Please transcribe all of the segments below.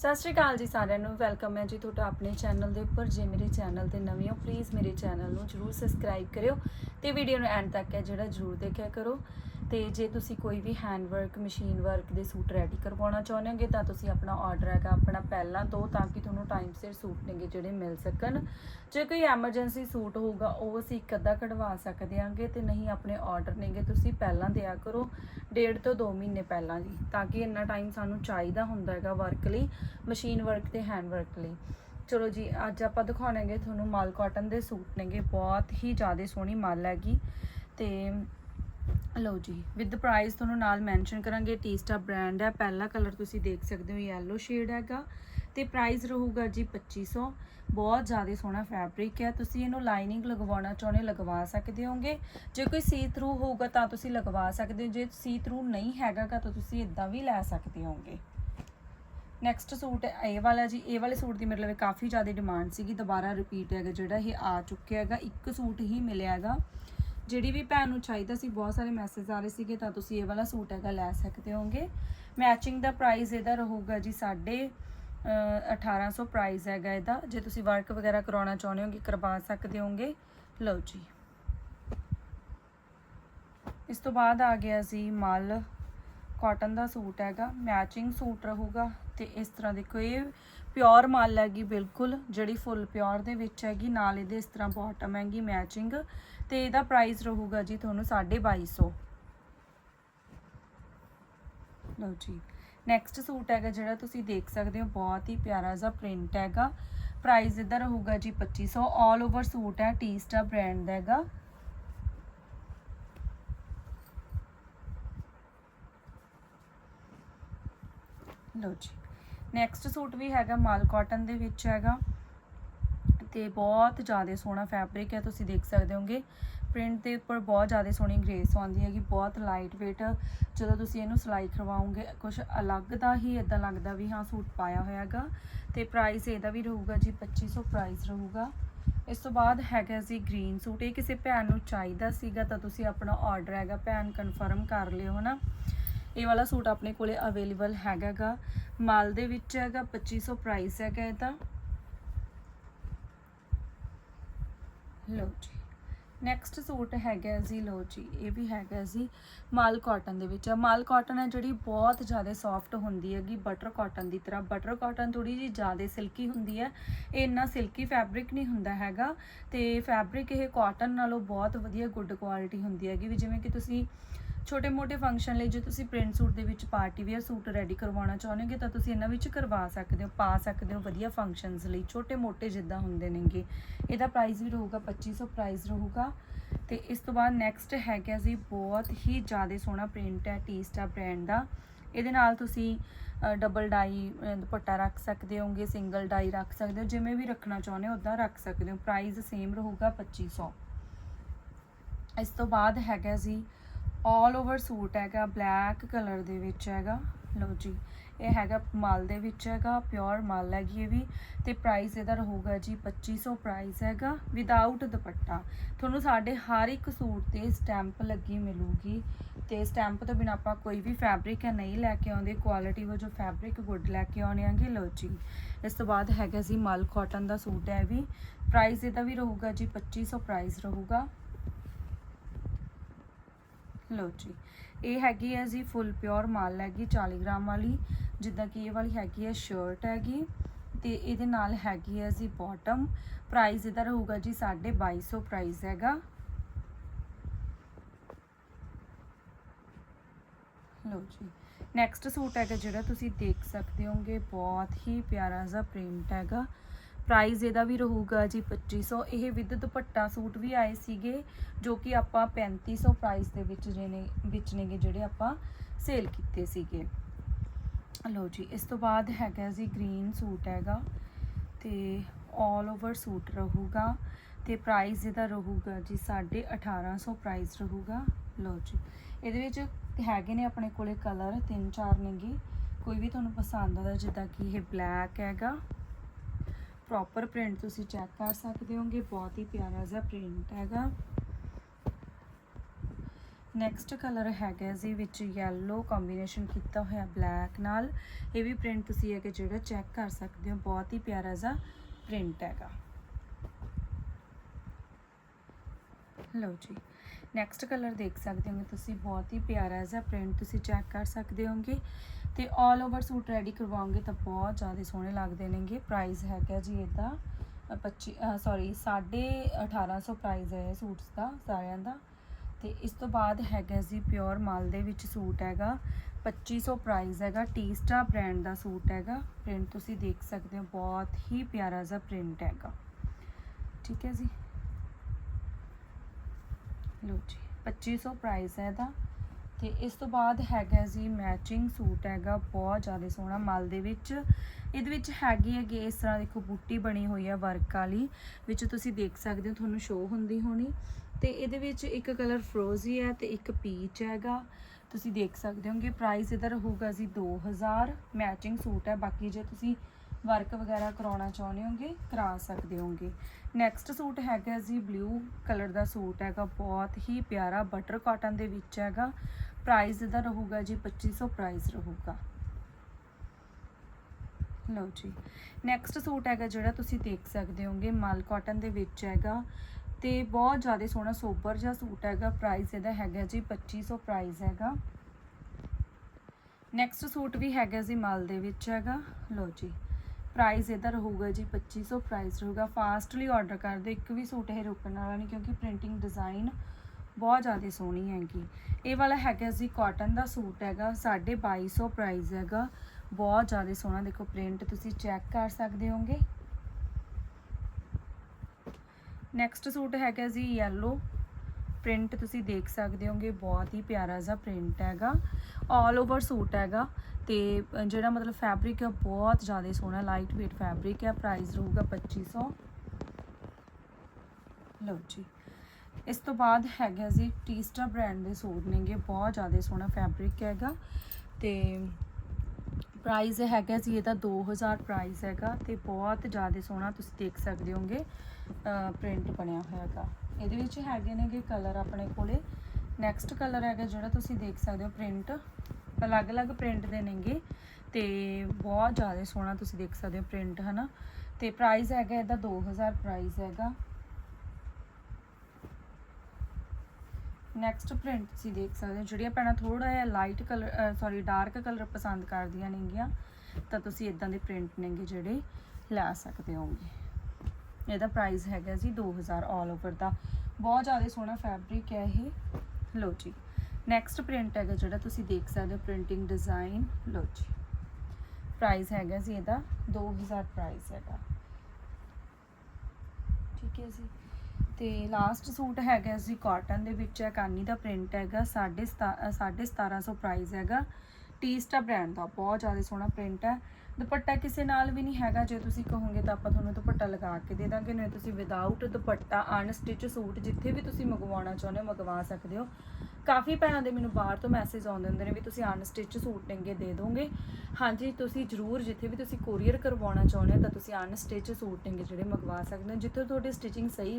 ਸਤਿ ਸ਼੍ਰੀ ਅਕਾਲ ਜੀ ਸਾਰਿਆਂ ਨੂੰ ਵੈਲਕਮ ਹੈ ਜੀ ਤੁਹਾਡਾ ਆਪਣੇ ਚੈਨਲ ਦੇ ਉੱਪਰ। ਜੇ ਮੇਰੇ ਚੈਨਲ ਤੇ ਨਵੇਂ ਹੋ ਪਲੀਜ਼ ਮੇਰੇ ਚੈਨਲ ਨੂੰ ਜਰੂਰ ਸਬਸਕ੍ਰਾਈਬ ਕਰਿਓ ਤੇ ਵੀਡੀਓ ਨੂੰ ਐਂਡ ਤੱਕ ਹੈ ਜਿਹੜਾ ਜਰੂਰ ਦੇਖਿਆ ਕਰੋ। ਤੇ ਜੇ ਤੁਸੀਂ ਕੋਈ ਵੀ ਹੈਂਡ ਵਰਕ ਮਸ਼ੀਨ ਵਰਕ ਦੇ ਸੂਟ ਰੈਡੀ ਕਰਵਾਉਣਾ ਚਾਹੁੰਦੇ ਹੋਗੇ, ਤਾਂ ਤੁਸੀਂ ਆਪਣਾ ਆਰਡਰ ਹੈਗਾ ਆਪਣਾ ਪਹਿਲਾਂ ਤੋਂ ਤਾਂ ਕਿ ਤੁਹਾਨੂੰ ਟਾਈਮ ਸਿਰ ਸੂਟ ਨੇਗੇ ਜਿਹੜੇ ਮਿਲ ਸਕਣ। ਜੇ ਕੋਈ ਐਮਰਜੈਂਸੀ ਸੂਟ ਹੋਊਗਾ, ਉਹ ਅਸੀਂ ਇੱਕ ਅੱਧਾ ਕਢਵਾ ਸਕਦੇ ਆਂਗੇ ਤੇ ਨਹੀਂ ਆਪਣੇ ਆਰਡਰ ਨੇਗੇ, ਤੁਸੀਂ ਪਹਿਲਾਂ ਦਿਆ ਕਰੋ ਡੇਢ ਤੋਂ 2 ਮਹੀਨੇ ਪਹਿਲਾਂ ਜੀ, ਤਾਂ ਕਿ ਇੰਨਾ ਟਾਈਮ ਸਾਨੂੰ ਚਾਹੀਦਾ ਹੁੰਦਾ ਹੈਗਾ ਵਰਕ ਲਈ ਮਸ਼ੀਨ ਵਰਕ ਤੇ ਹੈਂਡ ਵਰਕ ਲਈ। ਚਲੋ ਜੀ, ਅੱਜ ਆਪਾਂ ਦਿਖਾਉਣਾਂਗੇ ਤੁਹਾਨੂੰ ਮਾਲ ਕਾਟਨ ਦੇ ਸੂਟ ਨੇਗੇ, ਬਹੁਤ ਹੀ ਜ਼ਿਆਦਾ ਸੋਹਣੀ ਮਾਲ ਹੈਗੀ ਤੇ ਲਓ ਜੀ ਵਿਦ ਪ੍ਰਾਈਸ ਤੁਹਾਨੂੰ ਨਾਲ ਮੈਂਸ਼ਨ ਕਰਾਂਗੇ ਟੀਸਟਾ ਬ੍ਰਾਂਡ ਹੈ, ਪਹਿਲਾ ਕਲਰ ਤੁਸੀਂ ਦੇਖ ਸਕਦੇ ਹੋ ਯੈਲੋ ਸ਼ੇਡ ਹੈਗਾ, ਤੇ ਪ੍ਰਾਈਸ ਰਹੂਗਾ ਜੀ 2500 ਬਹੁਤ ਜ਼ਿਆਦਾ ਸੋਹਣਾ ਫੈਬਰਿਕ ਹੈ, ਤੁਸੀਂ ਇਹਨੂੰ ਲਾਈਨਿੰਗ ਲਗਵਾਉਣਾ ਚਾਹੁੰਦੇ ਲਗਵਾ ਸਕਦੇ ਹੋਗੇ, ਜੇ ਕੋਈ ਸੀ ਥਰੂ ਹੋਊਗਾ ਤਾਂ ਤੁਸੀਂ ਲਗਵਾ ਸਕਦੇ ਹੋ, ਜੇ ਸੀ ਥਰੂ ਨਹੀਂ ਹੈਗਾਗਾ ਤਾਂ ਤੁਸੀਂ ਇਦਾਂ ਵੀ ਲੈ ਸਕਦੇ ਹੋਗੇ। ਨੈਕਸਟ ਸੂਟ ਇਹ ਵਾਲਾ ਜੀ, ਇਹ ਵਾਲੇ ਸੂਟ ਦੀ ਮਤਲਬ ਕਾਫੀ ਜ਼ਿਆਦਾ ਡਿਮਾਂਡ ਸੀਗੀ, ਦੁਬਾਰਾ ਰਿਪੀਟ ਹੈਗਾ, ਜਿਹੜਾ ਇਹ ਆ ਚੁੱਕਿਆ ਹੈਗਾ, ਇੱਕ ਸੂਟ ਹੀ ਮਿਲਿਆ ਹੈਗਾ। ਜਿਹੜੀ ਵੀ ਭੈਣ ਨੂੰ ਚਾਹੀਦਾ ਸੀ, ਬਹੁਤ ਸਾਰੇ ਮੈਸੇਜ ਆ ਰਹੇ ਸੀਗੇ, ਤਾਂ ਤੁਸੀਂ ਇਹ ਵਾਲਾ ਸੂਟ ਹੈਗਾ ਲੈ ਸਕਦੇ ਹੋਗੇ। ਮੈਚਿੰਗ ਦਾ ਪ੍ਰਾਈਸ ਇਹਦਾ ਰਹੂਗਾ ਜੀ ਸਾਡੇ 1800 ਪ੍ਰਾਈਸ ਹੈਗਾ ਇਹਦਾ। ਜੇ ਤੁਸੀਂ ਵਰਕ ਵਗੈਰਾ ਕਰਾਉਣਾ ਚਾਹੁੰਦੇ ਹੋਗੇ, ਕਰਵਾ ਸਕਦੇ ਹੋਗੇ। ਲਓ ਜੀ। ਇਸ ਤੋਂ ਬਾਅਦ ਆ ਗਿਆ ਸੀ ਮਲ। ਕਾਟਨ ਦਾ ਸੂਟ ਹੈਗਾ ਮੈਚਿੰਗ ਸੂਟ ਰਹੂਗਾ ਤੇ ਇਸ ਤਰ੍ਹਾਂ ਦੇਖੋ, ਇਹ ਪਿਓਰ ਮਾਲ ਹੈਗੀ ਬਿਲਕੁਲ, ਜਿਹੜੀ ਫੁੱਲ ਪਿਓਰ ਦੇ ਵਿੱਚ ਹੈਗੀ, ਨਾਲ ਇਹਦੇ ਇਸ ਤਰ੍ਹਾਂ ਬਾਟਮ ਹੈਗੀ ਮੈਚਿੰਗ ਤੇ ਇਹਦਾ ਪ੍ਰਾਈਸ ਰਹੂਗਾ ਜੀ ਤੁਹਾਨੂੰ 2250 ਲਓ ਜੀ ਨੈਕਸਟ ਸੂਟ ਹੈਗਾ ਜਿਹੜਾ ਤੁਸੀਂ ਦੇਖ ਸਕਦੇ ਹੋ, ਬਹੁਤ ਹੀ ਪਿਆਰਾ ਜਿਹਾ ਪ੍ਰਿੰਟ ਹੈਗਾ ਪ੍ਰਾਈਸ ਇਹਦਾ ਰਹੂਗਾ ਜੀ 2500올 ਓਵਰ ਸੂਟ ਹੈ ਟੀਸਟਾ ਬ੍ਰਾਂਡ ਦਾ ਹੈਗਾ। ਲਓ ਜੀ। ਨੈਕਸਟ ਸੂਟ ਵੀ ਹੈਗਾ ਮਾਲ ਕਾਟਨ ਦੇ ਵਿੱਚ ਹੈਗਾ। ਤੇ ਬਹੁਤ ਜ਼ਿਆਦਾ ਸੋਹਣਾ ਫੈਬਰਿਕ ਹੈ, ਤੁਸੀਂ ਦੇਖ ਸਕਦੇ ਹੋਗੇ। ਪ੍ਰਿੰਟ ਦੇ ਉੱਪਰ ਬਹੁਤ ਜ਼ਿਆਦਾ ਸੋਹਣੀ ਗ੍ਰੇਸ ਆਉਂਦੀ ਹੈਗੀ, ਬਹੁਤ ਲਾਈਟ weight ਜਦੋਂ ਤੁਸੀਂ ਇਹਨੂੰ ਸਿਲਾਈ ਕਰਵਾਓਗੇ ਕੁਝ ਅਲੱਗ ਦਾ ਹੀ ਇਦਾਂ ਲੱਗਦਾ ਵੀ ਹਾਂ, ਸੂਟ ਪਾਇਆ ਹੋਇਆ ਹੈਗਾ। ਤੇ ਪ੍ਰਾਈਸ ਇਹਦਾ ਵੀ ਰਹੂਗਾ ਜੀ 2500 ਪ੍ਰਾਈਸ ਰਹੂਗਾ। ਇਸ ਤੋਂ ਬਾਅਦ ਹੈਗਾ ਜੀ ਗ੍ਰੀਨ ਸੂਟ। ਇਹ ਕਿਸੇ ਭੈਣ ਨੂੰ ਚਾਹੀਦਾ ਸੀਗਾ, ਤਾਂ ਤੁਸੀਂ ਆਪਣਾ ਆਰਡਰ ਹੈਗਾ, ਭੈਣ ਕਨਫਰਮ ਕਰ ਲਿਓ, ਹਨਾ। ਇਹ ਵਾਲਾ ਸੂਟ ਆਪਣੇ ਕੋਲੇ ਅਵੇਲੇਬਲ ਹੈਗਾਗਾ। ਮਾਲ ਦੇ ਵਿੱਚ ਹੈਗਾ 2500 ਪ੍ਰਾਈਸ ਹੈਗਾ ਇਹਦਾ ਲਓ ਜੀ। ਨੈਕਸਟ ਸੂਟ ਹੈਗਾ ਜੀ, ਲਓ ਜੀ, ਇਹ ਵੀ ਹੈਗਾ ਜੀ, ਮਾਲ ਕਾਟਨ ਦੇ ਵਿੱਚ। ਮਾਲ ਕਾਟਨ ਹੈ ਜਿਹੜੀ ਬਹੁਤ ਜ਼ਿਆਦਾ ਸੌਫਟ ਹੁੰਦੀ ਹੈਗੀ ਬਟਰ ਕਾਟਨ ਦੀ ਤਰ੍ਹਾਂ। ਬਟਰ ਕਾਟਨ ਥੋੜੀ ਜੀ ਜ਼ਿਆਦਾ ਸਿਲਕੀ ਹੁੰਦੀ ਹੈ। ਇਹ ਇੰਨਾ ਸਿਲਕੀ ਫੈਬਰਿਕ ਨਹੀਂ ਹੁੰਦਾ ਹੈਗਾ। ਤੇ ਫੈਬਰਿਕ ਇਹ ਕਾਟਨ ਨਾਲੋਂ ਬਹੁਤ ਵਧੀਆ ਗੁੱਡ ਕੁਆਲਿਟੀ ਹੁੰਦੀ ਹੈਗੀ ਵੀ ਜਿਵੇਂ ਕਿ ਤੁਸੀਂ ਛੋਟੇ ਮੋਟੇ ਫੰਕਸ਼ਨ ਲਈ ਜੇ ਤੁਸੀਂ ਪ੍ਰਿੰਟ ਸੂਟ ਦੇ ਵਿੱਚ ਪਾਰਟੀ ਵੇਅਰ ਸੂਟ ਰੈਡੀ ਕਰਵਾਉਣਾ ਚਾਹੁੰਦੇ ਹੋ ਤਾਂ ਤੁਸੀਂ ਇਹਨਾਂ ਵਿੱਚ ਕਰਵਾ ਸਕਦੇ ਹੋ, ਪਾ ਸਕਦੇ ਹੋ ਵਧੀਆ ਫੰਕਸ਼ਨਸ ਲਈ। ਛੋਟੇ ਮੋਟੇ ਜਿੱਦਾਂ ਹੁੰਦੇ ਨੇਗੇ। ਇਹਦਾ ਪ੍ਰਾਈਸ ਵੀ ਰਹੂਗਾ 2500 ਪ੍ਰਾਈਸ ਰਹੂਗਾ। ਤੇ ਇਸ ਤੋਂ ਬਾਅਦ ਨੈਕਸਟ ਹੈਗਾ ਜੀ, ਬਹੁਤ ਹੀ ਜ਼ਿਆਦਾ ਸੋਹਣਾ ਪ੍ਰਿੰਟ ਹੈ ਟੀਸਟਾ ਬ੍ਰਾਂਡ ਦਾ। ਇਹਦੇ ਨਾਲ ਤੁਸੀਂ ਡਬਲ ਡਾਈ ਦੁਪੱਟਾ ਰੱਖ ਸਕਦੇ ਹੋਗੇ ਸਿੰਗਲ ਡਾਈ ਰੱਖ ਸਕਦੇ ਹੋ, ਜਿਵੇਂ ਵੀ ਰੱਖਣਾ ਚਾਹੁੰਦੇ ਹੋ ਉਦਾਂ ਰੱਖ ਸਕਦੇ ਹੋ। ਪ੍ਰਾਈਸ ਸੇਮ ਰਹੂਗਾ 2500 ਇਸ ਤੋਂ ਬਾਅਦ ਹੈਗਾ ਜੀ ਆਲ ਓਵਰ ਸੂਟ ਹੈਗਾ ਬਲੈਕ ਕਲਰ ਦੇ ਵਿੱਚ ਹੈਗਾ, ਲਓ ਜੀ, ਇਹ ਹੈਗਾ ਮਾਲ ਦੇ ਵਿੱਚ ਹੈਗਾ ਪਿਓਰ ਮਾਲ ਹੈਗੀ ਇਹ ਵੀ, ਤੇ ਪ੍ਰਾਈਸ ਇਹਦਾ ਰਹੂਗਾ ਜੀ 2500 ਪ੍ਰਾਈਸ ਹੈਗਾ ਵਿਦਆਊਟ ਦੁਪੱਟਾ। ਤੁਹਾਨੂੰ ਸਾਡੇ ਹਰ ਇੱਕ ਸੂਟ ਤੇ ਸਟੈਂਪ ਲੱਗੀ ਮਿਲੂਗੀ, ਤੇ ਸਟੈਂਪ ਤੋਂ ਬਿਨਾ ਆਪਾਂ ਕੋਈ ਵੀ ਫੈਬਰਿਕ ਹੈ ਨਹੀਂ ਲੈ ਕੇ ਆਉਂਦੇ ਕੁਆਲਿਟੀ ਵਜੋਂ ਫੈਬਰਿਕ ਗੁੱਡ ਲੈ ਕੇ ਆਉਣੇ ਆਂਗੇ, ਲਓ ਜੀ। ਇਸ ਤੋਂ ਬਾਅਦ ਹੈਗਾ ਜੀ ਮਲ ਕਾਟਨ ਦਾ ਸੂਟ ਹੈ ਇਹ ਵੀ ਪ੍ਰਾਈਸ ਇਹਦਾ ਵੀ ਰਹੂਗਾ ਜੀ 2500 ਪ੍ਰਾਈਸ ਰਹੂਗਾ। ਲਓ ਜੀ। ਇਹ ਹੈਗੀ ਹੈ ਜੀ ਫੁੱਲ ਪਿਓਰ ਮਾਲ ਹੈਗੀ 40 ਗ੍ਰਾਮ ਵਾਲੀ। ਜਿੱਦਾਂ ਕਿ ਇਹ ਵਾਲੀ ਹੈਗੀ ਹੈ ਸ਼ਰਟ ਹੈਗੀ। ਤੇ ਇਹਦੇ ਨਾਲ ਹੈਗੀ ਹੈ ਜੀ ਬਾਟਮ ਪ੍ਰਾਈਸ ਇਹਦਾ ਰਹੂਗਾ ਜੀ 2250 ਪ੍ਰਾਈਸ ਹੈਗਾ। ਲਓ ਜੀ। ਨੈਕਸਟ ਸੂਟ ਹੈਗਾ ਜਿਹੜਾ ਤੁਸੀਂ ਦੇਖ ਸਕਦੇ ਹੋਗੇ। ਬਹੁਤ ਹੀ ਪਿਆਰਾ ਜਿਹਾ ਪ੍ਰਿੰਟ ਹੈਗਾ। ਪ੍ਰਾਈਸ ਇਹਦਾ ਵੀ ਰਹੂਗਾ ਜੀ 2500 ਇਹ ਵਿਦ ਦੁਪੱਟਾ ਸੂਟ ਵੀ ਆਏ ਸੀਗੇ, ਜੋ ਕਿ ਆਪਾਂ 3500 ਪ੍ਰਾਈਸ ਦੇ ਵਿੱਚ ਜਿਹਨੇ, ਵਿੱਚ ਨੇਗੇ ਜਿਹੜੇ ਆਪਾਂ ਸੇਲ ਕੀਤੇ ਸੀਗੇ। ਲਓ ਜੀ, ਇਸ ਤੋਂ ਬਾਅਦ ਹੈਗਾ ਜੀ ਗ੍ਰੀਨ ਸੂਟ ਹੈਗਾ ਤੇ 올 ਓਵਰ ਸੂਟ ਰਹੂਗਾ ਤੇ ਪ੍ਰਾਈਸ ਇਹਦਾ ਰਹੂਗਾ ਜੀ 1850 ਪ੍ਰਾਈਸ ਰਹੂਗਾ। ਲਓ ਜੀ, ਇਹਦੇ ਵਿੱਚ ਹੈਗੇ ਨੇ ਆਪਣੇ ਕੋਲੇ ਕਲਰ ਤਿੰਨ ਚਾਰ ਨੇਗੇ। ਕੋਈ ਵੀ ਤੁਹਾਨੂੰ ਪਸੰਦ ਆਦਾ ਜਿੱਦਾਂ ਕਿ ਇਹ ਬਲੈਕ ਹੈਗਾ। ਪ੍ਰੋਪਰ ਪ੍ਰਿੰਟ ਤੁਸੀਂ ਚੈੱਕ ਕਰ ਸਕਦੇ ਹੋਗੇ, ਬਹੁਤ ਹੀ ਪਿਆਰਾ ਜਿਹਾ ਪ੍ਰਿੰਟ ਹੈਗਾ। ਨੈਕਸਟ ਕਲਰ ਹੈਗਾ ਜੀ, ਵਿੱਚ ਯੈਲੋ ਕੰਬੀਨੇਸ਼ਨ ਕੀਤਾ ਹੋਇਆ ਬਲੈਕ ਨਾਲ। ਇਹ ਵੀ ਪ੍ਰਿੰਟ ਤੁਸੀਂ ਹੈਗੇ ਜਿਹੜਾ ਚੈੱਕ ਕਰ ਸਕਦੇ ਹੋ, ਬਹੁਤ ਹੀ ਪਿਆਰਾ ਜਿਹਾ ਪ੍ਰਿੰਟ ਹੈਗਾ। ਲਓ ਜੀ ਨੈਕਸਟ ਕਲਰ ਦੇਖ ਸਕਦੇ ਹੋਗੇ ਤੁਸੀਂ ਬਹੁਤ ਹੀ ਪਿਆਰਾ ਜਿਹਾ ਪ੍ਰਿੰਟ ਤੁਸੀਂ ਚੈੱਕ ਕਰ ਸਕਦੇ ਹੋਗੇ ਤੇ ਆਲ ਓਵਰ ਸੂਟ ਰੈਡੀ ਕਰਵਾਓਗੇ ਤਾਂ ਬਹੁਤ ਜ਼ਿਆਦਾ ਸੋਹਣੇ ਲੱਗਦੇ ਨੇਗੇ ਪ੍ਰਾਈਸ ਹੈਗਾ ਜੀ ਇਹਦਾ ਅ, 25 ਸੌਰੀ 1850 ਪ੍ਰਾਈਸ ਹੈ ਸੂਟਸ ਦਾ ਸਾਰਿਆਂ ਦਾ। ਤੇ ਇਸ ਤੋਂ ਬਾਅਦ ਹੈਗਾ ਜੀ ਪਿਓਰ ਮਾਲ ਦੇ ਵਿੱਚ ਸੂਟ ਹੈਗਾ 2500 ਪ੍ਰਾਈਸ ਹੈਗਾ ਟੀਸਟਾ ਬ੍ਰਾਂਡ ਦਾ ਸੂਟ ਹੈਗਾ ਪ੍ਰਿੰਟ ਤੁਸੀਂ ਦੇਖ ਸਕਦੇ ਹੋ ਬਹੁਤ ਹੀ ਪਿਆਰਾ ਜਿਹਾ ਪ੍ਰਿੰਟ ਹੈਗਾ। ਠੀਕ ਹੈ ਜੀ। ਲਓ ਜੀ 2500 ਪ੍ਰਾਈਸ ਹੈ ਇਹਦਾ। ਤੇ ਇਸ ਤੋਂ ਬਾਅਦ ਹੈਗਾ ਜੀ ਮੈਚਿੰਗ ਸੂਟ ਹੈਗਾ, ਬਹੁਤ ਜ਼ਿਆਦਾ ਸੋਹਣਾ ਮਲ ਦੇ ਵਿੱਚ। ਇਹਦੇ ਵਿੱਚ ਹੈਗੀ ਹੈਗੀ ਇਸ ਤਰ੍ਹਾਂ ਦੇਖੋ, ਬੂਟੀ ਬਣੀ ਹੋਈ ਹੈ ਵਰਕ ਵਾਲੀ, ਵਿੱਚ ਤੁਸੀਂ ਦੇਖ ਸਕਦੇ ਹੋ, ਤੁਹਾਨੂੰ ਸ਼ੋ ਹੁੰਦੀ ਹੋਣੀ। ਤੇ ਇਹਦੇ ਵਿੱਚ ਇੱਕ ਕਲਰ ਫਰੋਜ਼ੀ ਹੈ ਤੇ ਇੱਕ ਪੀਚ ਹੈਗਾ। ਤੁਸੀਂ ਦੇਖ ਸਕਦੇ ਹੋਗੇ ਪ੍ਰਾਈਸ ਇਹਦਾ ਰਹੂਗਾ ਜੀ 2000 ਮੈਚਿੰਗ ਸੂਟ ਹੈ, ਬਾਕੀ ਜੇ ਤੁਸੀਂ ਵਰਕ ਵਗੈਰਾ ਕਰਾਉਣਾ ਚਾਹੁੰਦੇ ਹੋਗੇ, ਕਰਾ ਸਕਦੇ ਹੋਗੇ। ਨੈਕਸਟ ਸੂਟ ਹੈਗਾ ਜੀ ਬਲੂ ਕਲਰ ਦਾ ਸੂਟ ਹੈਗਾ, ਬਹੁਤ ਹੀ ਪਿਆਰਾ ਬਟਰ ਕਾਟਨ ਦੇ ਵਿੱਚ ਹੈਗਾ। ਪ੍ਰਾਈਸ ਇਹਦਾ ਰਹੂਗਾ ਜੀ 2500 ਪ੍ਰਾਈਸ ਰਹੂਗਾ। ਲਓ ਜੀ। ਨੈਕਸਟ ਸੂਟ ਹੈਗਾ ਜਿਹੜਾ ਤੁਸੀਂ ਦੇਖ ਸਕਦੇ ਹੋਗੇ, ਮਲ ਕਾਟਨ ਦੇ ਵਿੱਚ ਹੈਗਾ। ਤੇ ਬਹੁਤ ਜ਼ਿਆਦਾ ਸੋਹਣਾ ਸੋਬਰ ਜਿਹਾ ਸੂਟ ਹੈਗਾ ਪ੍ਰਾਈਸ ਇਹਦਾ ਹੈਗਾ ਜੀ 2500 ਪ੍ਰਾਈਸ ਹੈਗਾ। ਨੈਕਸਟ ਸੂਟ ਵੀ ਹੈਗਾ ਜੀ ਮਲ ਦੇ ਵਿੱਚ ਹੈਗਾ। ਲਓ ਜੀ। ਪ੍ਰਾਈਸ ਇਹਦਾ ਰਹੂਗਾ ਜੀ 2500 ਪ੍ਰਾਈਸ ਰਹੂਗਾ। ਫਾਸਟਲੀ ਆਰਡਰ ਕਰ ਦਿਓ ਇੱਕ ਵੀ ਸੂਟ ਇਹ ਰੁਕਣ ਵਾਲਾ ਨਹੀਂ, ਕਿਉਂਕਿ ਪ੍ਰਿੰਟਿੰਗ ਡਿਜ਼ਾਈਨ ਬਹੁਤ ਜ਼ਿਆਦਾ ਸੋਹਣੀ ਹੈਗੀ। ਇਹ ਵਾਲਾ ਹੈਗਾ ਜੀ ਕਾਟਨ ਦਾ ਸੂਟ ਹੈਗਾ 2250 ਪ੍ਰਾਈਸ ਹੈਗਾ। ਬਹੁਤ ਜ਼ਿਆਦਾ ਸੋਹਣਾ, ਦੇਖੋ ਪ੍ਰਿੰਟ ਤੁਸੀਂ ਚੈੱਕ ਕਰ ਸਕਦੇ ਹੋਗੇ ਨੈਕਸਟ ਸੂਟ ਹੈਗਾ ਜੀ ਯੈਲੋ ਪ੍ਰਿੰਟ ਤੁਸੀਂ ਦੇਖ ਸਕਦੇ ਹੋਗੇ ਬਹੁਤ ਹੀ ਪਿਆਰਾ ਜਿਹਾ ਪ੍ਰਿੰਟ ਹੈਗਾ। ਆਲ ਓਵਰ ਸੂਟ ਹੈਗਾ। ਤੇ ਜਿਹੜਾ ਮਤਲਬ ਫੈਬਰਿਕ ਹੈ ਬਹੁਤ ਜ਼ਿਆਦਾ ਸੋਹਣਾ ਲਾਈਟ weight ਫੈਬਰਿਕ ਹੈ ਪ੍ਰਾਈਸ ਰਹੂਗਾ 2500 ਲਓ ਜੀ। ਇਸ ਤੋਂ ਬਾਅਦ ਹੈਗਾ ਜੀ ਟੀਸਟਾ ਬ੍ਰਾਂਡ ਦੇ ਸੂਟ ਨੇਗੇ, ਬਹੁਤ ਜ਼ਿਆਦਾ ਸੋਹਣਾ ਫੈਬਰਿਕ ਹੈਗਾ। ਤੇ ਪ੍ਰਾਈਸ ਹੈਗਾ ਜੀ, ਇਹਦਾ 2000 ਪ੍ਰਾਈਸ ਹੈਗਾ ਤੇ ਬਹੁਤ ਜ਼ਿਆਦਾ ਸੋਹਣਾ ਤੁਸੀਂ ਦੇਖ ਸਕਦੇ ਹੋਗੇ ਪ੍ਰਿੰਟ ਬਣਿਆ ਹੋਇਆ ਹੈਗਾ। ਇਹਦੇ ਵਿੱਚ ਹੈਗੇ ਨੇਗੇ ਕਲਰ ਆਪਣੇ ਕੋਲੇ। ਨੈਕਸਟ ਕਲਰ ਹੈਗਾ ਜਿਹੜਾ ਤੁਸੀਂ ਦੇਖ ਸਕਦੇ ਹੋ ਪ੍ਰਿੰਟ ਅਲੱਗ-ਅਲੱਗ ਪ੍ਰਿੰਟ ਦੇ ਨੇਗੇ ਤੇ ਬਹੁਤ ਜ਼ਿਆਦਾ ਸੋਹਣਾ ਤੁਸੀਂ ਦੇਖ ਸਕਦੇ ਹੋ ਪ੍ਰਿੰਟ, ਹਨਾ? ਤੇ ਪ੍ਰਾਈਸ ਹੈਗਾ ਇਹਦਾ 2000 ਪ੍ਰਾਈਸ ਹੈਗਾ। ਨੈਕਸਟ ਪ੍ਰਿੰਟ ਤੁਸੀਂ ਦੇਖ ਸਕਦੇ ਹੋ, ਜਿਹੜੀਆਂ ਭੈਣਾਂ ਥੋੜਾ ਜਿਹਾ light colour sorry dark colour ਪਸੰਦ ਕਰਦੀਆਂ ਨੇਗੀਆਂ, ਤਾਂ ਤੁਸੀਂ ਇਦਾਂ ਦੇ ਪ੍ਰਿੰਟ ਨੇਗੇ ਜਿਹੜੇ ਲੈ ਸਕਦੇ ਹੋਗੇ ਇਹਦਾ ਪ੍ਰਾਈਸ ਹੈਗਾ ਜੀ 2000 ਆਲ ਓਵਰ ਦਾ। ਬਹੁਤ ਜ਼ਿਆਦਾ ਸੋਹਣਾ ਫੈਬਰਿਕ ਹੈ ਇਹ। ਲਓ ਜੀ। ਨੈਕਸਟ ਪ੍ਰਿੰਟ ਹੈਗਾ ਜਿਹੜਾ ਤੁਸੀਂ ਦੇਖ ਸਕਦੇ ਹੋ ਪ੍ਰਿੰਟਿੰਗ ਡਿਜ਼ਾਈਨ ਲਓ ਜੀ। ਪ੍ਰਾਈਸ ਹੈਗਾ ਜੀ ਇਹਦਾ 2000 ਪ੍ਰਾਈਸ ਹੈਗਾ। ਠੀਕ ਹੈ ਜੀ। ਤੇ ਲਾਸਟ ਸੂਟ ਹੈਗਾ ਜੀ ਕਾਟਨ ਦੇ ਵਿੱਚ ਹੈ ਕਾਨੀ ਦਾ ਪ੍ਰਿੰਟ ਹੈਗਾ 1750 ਪ੍ਰਾਈਸ ਹੈਗਾ। ਟੀਸਟਾ ਬ੍ਰਾਂਡ ਦਾ, ਬਹੁਤ ਜ਼ਿਆਦਾ ਸੋਹਣਾ ਪ੍ਰਿੰਟ ਹੈ। ਦੁਪੱਟਾ ਕਿਸੇ ਨਾਲ ਵੀ ਨਹੀਂ ਹੈਗਾ, ਜੇ ਤੁਸੀਂ ਕਹੋਗੇ ਤਾਂ ਆਪਾਂ ਤੁਹਾਨੂੰ ਦੁਪੱਟਾ ਲਗਾ ਕੇ ਦੇ ਦਾਂਗੇ, ਨਹੀਂ ਤੁਸੀਂ ਵਿਦਆਊਟ ਦੁਪੱਟਾ ਅਨਸਟਿਚ ਸੂਟ ਜਿੱਥੇ ਵੀ ਤੁਸੀਂ ਮੰਗਵਾਉਣਾ ਚਾਹੁੰਦੇ ਹੋ, ਮੰਗਵਾ ਸਕਦੇ ਹੋ। ਕਾਫੀ ਭੈਣਾਂ ਦੇ ਮੈਨੂੰ ਬਾਹਰ ਤੋਂ ਮੈਸੇਜ ਆਉਂਦੇ ਹੁੰਦੇ ਨੇ ਵੀ ਤੁਸੀਂ ਅਨਸਟਿਚ ਸੂਟ ਨੇਗੇ ਦੇ ਦੋਗੇ। ਹਾਂਜੀ, ਤੁਸੀਂ ਜਰੂਰ ਜਿੱਥੇ ਵੀ ਤੁਸੀਂ ਕੋਰੀਅਰ ਕਰਵਾਉਣਾ ਚਾਹੁੰਦੇ ਹੋ ਤਾਂ ਤੁਸੀਂ ਅਨਸਟਿਚ ਸੂਟ ਟੰਗੇ ਜਿਹੜੇ ਮੰਗਵਾ ਸਕਦੇ ਹੋ। ਜਿੱਥੇ ਤੁਹਾਡੀ ਸਟਿਚਿੰਗ ਸਹੀ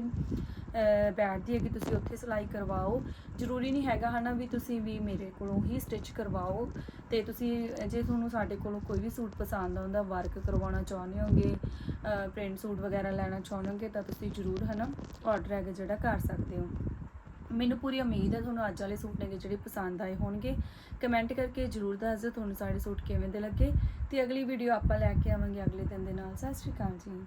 ਬੈਠਦੀ ਹੈ ਕਿ ਤੁਸੀਂ ਉੱਥੇ ਸਿਲਾਈ ਕਰਵਾਓ। ਜ਼ਰੂਰੀ ਨਹੀਂ ਹੈਗਾ ਹਨਾ ਵੀ ਤੁਸੀਂ ਵੀ ਮੇਰੇ ਕੋਲੋਂ ਹੀ ਸਟਿਚ ਕਰਵਾਓ ਤੇ ਤੁਸੀਂ, ਜੇ ਤੁਹਾਨੂੰ ਸਾਡੇ ਕੋਲੋਂ ਕੋਈ ਵੀ ਸੂਟ ਪਸੰਦ ਪਸੰਦ ਆਉਂਦਾ ਵਰਕ ਕਰਵਾਉਣਾ ਚਾਹੁੰਦੇ ਹੋਗੇ ਪ੍ਰਿੰਟ ਸੂਟ ਵਗੈਰਾ ਲੈਣਾ ਚਾਹੁੰਦੇ ਹੋਗੇ ਤਾਂ ਤੁਸੀਂ ਜ਼ਰੂਰ ਹਨਾ ਆਰਡਰ ਹੈਗਾ ਜਿਹੜਾ ਕਰ ਸਕਦੇ ਹੋ। ਮੈਨੂੰ ਪੂਰੀ ਉਮੀਦ ਹੈ ਤੁਹਾਨੂੰ ਅੱਜ ਵਾਲੇ ਸੂਟ ਨੇਗੇ ਜਿਹੜੇ ਪਸੰਦ ਆਏ ਹੋਣਗੇ। ਕਮੈਂਟ ਕਰਕੇ ਜਰੂਰ ਦੱਸ ਦਿਓ ਤੁਹਾਨੂੰ ਸਾਡੇ ਸੂਟ ਕਿਵੇਂ ਦੇ ਲੱਗੇ। ਤੇ ਅਗਲੀ ਵੀਡੀਓ ਆਪਾਂ ਲੈ ਕੇ ਆਵਾਂਗੇ ਅਗਲੇ ਦਿਨ ਦੇ ਨਾਲ। ਸਤਿ ਸ਼੍ਰੀ ਅਕਾਲ ਜੀ।